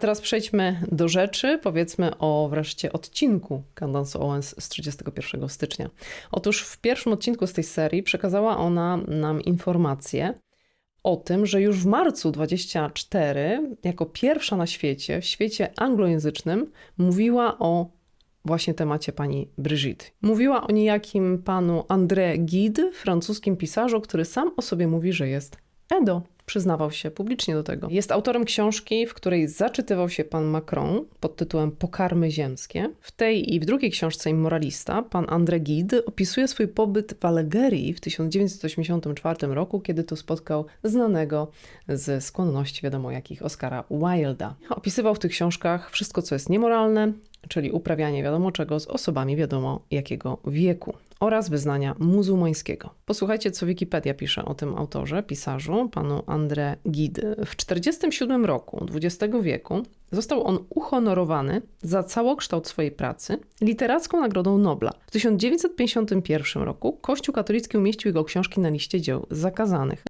Teraz przejdźmy do rzeczy. Powiedzmy o wreszcie odcinku Candace Owens z 31 stycznia. Otóż w pierwszym odcinku z tej serii przekazała ona nam informację o tym, że już w marcu 24, jako pierwsza na świecie, w świecie anglojęzycznym, mówiła o właśnie temacie pani Brigitte. Mówiła o niejakim panu André Gide, francuskim pisarzu, który sam o sobie mówi, że jest Edo. Przyznawał się publicznie do tego. Jest autorem książki, w której zaczytywał się pan Macron pod tytułem Pokarmy ziemskie. W tej i w drugiej książce Immoralista pan André Gide opisuje swój pobyt w Algerii w 1984 roku, kiedy to spotkał znanego ze skłonności wiadomo jakich Oscara Wilda. Opisywał w tych książkach wszystko, co jest niemoralne, czyli uprawianie wiadomo czego z osobami wiadomo jakiego wieku oraz wyznania muzułmańskiego. Posłuchajcie, co Wikipedia pisze o tym autorze, pisarzu, panu André Gide. W 1947 roku XX wieku został on uhonorowany za całokształt swojej pracy literacką Nagrodą Nobla. W 1951 roku Kościół katolicki umieścił jego książki na liście dzieł zakazanych.